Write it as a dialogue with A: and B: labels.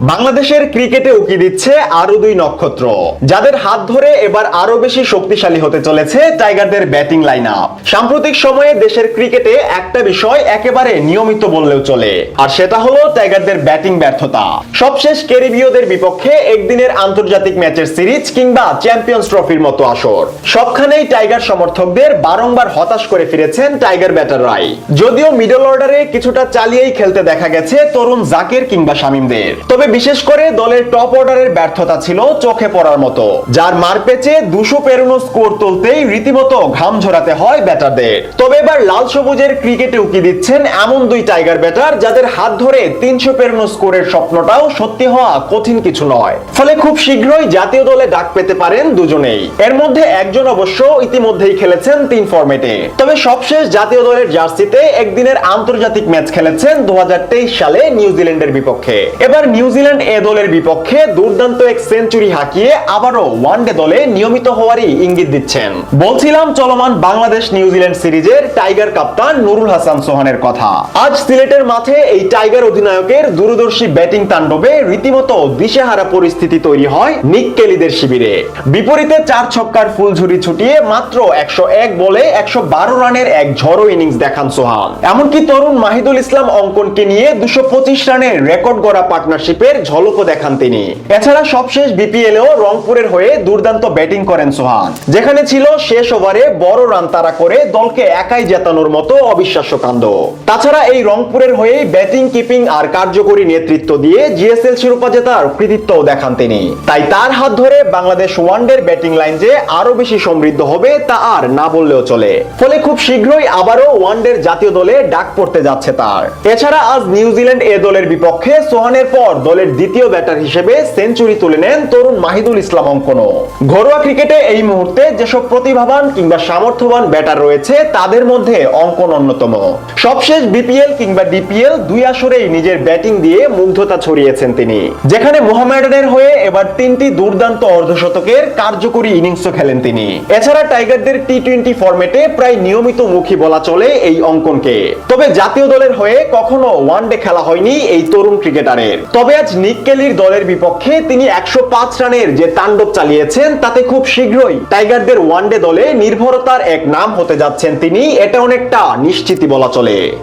A: বাংলাদেশের ক্রিকেটে উকি দিচ্ছে আরও দুই নক্ষত্র। যাদের হাত ধরে এবার আরও বেশি শক্তিশালী হতে চলেছে টাইগারদের ব্যাটিং লাইন আপ সাম্প্রতিক সময়ে দেশের ক্রিকেটে একটা বিষয় একেবারে নিয়মিত বললেও চলে, আর সেটা হলো টাইগারদের ব্যাটিং ব্যর্থতা। সবশেষ ক্যারিবীয়দের বিপক্ষে একদিনের আন্তর্জাতিক ম্যাচের সিরিজ কিংবা চ্যাম্পিয়ন্স ট্রফির মতো আসর। সবখানেই টাইগার সমর্থকদের বারংবার হতাশ করে ফিরেছেন টাইগার ব্যাটাররাই যদিও মিডল অর্ডারে কিছুটা চালিয়েই খেলতে দেখা গেছে তরুণ জাকের কিংবা শামিমদের। তবে বিশেষ করে দলের টপ অর্ডারের ব্যর্থতা ছিল চোখে পড়ার মতো। যার মারপেচে দুশো পেরোনো স্কোর তুলতেই রীতিমতো ঘাম ঝরাতে হয় ব্যাটারদের। তবে এবার লাল সবুজের ক্রিকেটে উকি দিচ্ছেন এমন দুই টাইগার ব্যাটার যাদের হাত ধরে তিনশো পেরোনো স্কোরের স্বপ্নটাও সত্যি হওয়া কঠিন কিছু নয়। ফলে খুব শীঘ্রই জাতীয় দলে ডাক পেতে পারেন দুজনেই। এর মধ্যে একজন অবশ্য ইতিমধ্যেই খেলেছেন তিন ফরম্যাটে। তবে সবশেষ জাতীয় দলের জার্সিতে একদিনের আন্তর্জাতিক ম্যাচ খেলেছেন দু হাজার তেইশ সালে নিউজিল্যান্ডের বিপক্ষে। এবার নিউজিল্যান্ড এ দলের বিপক্ষে দুর্দান্ত এক সেঞ্চুরি হাঁকিয়ে আবারও ওয়ানডে দলে নিয়মিত হওয়ারই ইঙ্গিত দিচ্ছেন। বলছিলাম চলমান বাংলাদেশ নিউজিল্যান্ড সিরিজের টাইগার কাপ্তান নুরুল হাসান সোহানের কথা। আজ সিলেটের মাঠে এই টাইগার অধিনায়কের দূরদর্শী ব্যাটিং তাণ্ডবে রীতিমতো দিশেহারা পরিস্থিতি তৈরি হয় নিক কেলিদের শিবিরে। বিপরীতে চার ছক্কার ফুলঝুরি ছুটিয়ে মাত্র একশো এক বলে একশো বারো রানের এক ঝড়ো ইনিংস দেখান সোহান। এমনকি তরুণ মাহিদুল ইসলাম অঙ্কনকে নিয়ে দুশো পঁচিশ রানের রেকর্ড গড়া পার্টনারশিপের ঝলকও দেখান তিনি। এছাড়া সবশেষ বিপিএলেও রংপুরের হয়ে দুর্দান্ত ব্যাটিং করেন সোহান। যেখানে ছিল শেষ ওভারে বড় রান তারা করে দলকে একাই জেতানোর মতো অবিশ্বাস্য কাণ্ড। তাছাড়া এই রংপুরের হয়েই ব্যাটিং, কিপিং আর কার্যকরী নেতৃত্ব দিয়ে জিএসএল শিরোপা জেতার কৃতিত্বও দেখান তিনি। তাই তার হাত ধরে বাংলাদেশ ওয়ানডের ব্যাটিং লাইন যে আরও বেশি সমৃদ্ধ হবে তা আর না বললেও চলে। ফলে খুব শীঘ্রই আবারও ওয়ানডের জাতীয় দলে ডাক পড়তে যাচ্ছে তার। এছাড়া আজ নিউজিল্যান্ড এ দলের বিপক্ষে সোহানের পর দলের দ্বিতীয় ব্যাটার হিসেবে সেঞ্চুরি তুলে নেন তরুণ মাহিদুল ইসলাম অঙ্কনও। ঘরোয়া ক্রিকেটে এই মুহূর্তে যেসব প্রতিভাবান কিংবা সামর্থ্যবান ব্যাটার রয়েছে, তাদের মধ্যে অঙ্কন অন্যতম। সবশেষ বিপিএল কিংবা ডিপিএল দুই আসরেই নিজের ব্যাটিং দিয়ে মুগ্ধতা ছড়িয়েছেন তিনি। যেখানে মোহামেডানের হয়ে এবার তিনটি দুর্দান্ত অর্ধশতকের কার্যকরী ইনিংসও খেলেন তিনি। এছাড়া টাইগারদের টি টোয়েন্টি ফরম্যাটে প্রায় নিয়মিত মুখী বলা চলে এই অঙ্কনকে। তবে জাতীয় দলের হয়ে কখনো ওয়ানডে খেলা হয়নি এই তরুণ ক্রিকেটারের। তবে আজ নিক কেলির দলের বিপক্ষে তিনি একশো পাঁচ রানের যে তাণ্ডব চালিয়েছেন, তাতে খুব শীঘ্রই টাইগারদের ওয়ানডে দলে নির্ভরতার এক নাম হতে যাচ্ছেন তিনি। এটা অনেকটা নিশ্চিতই বলা চলে।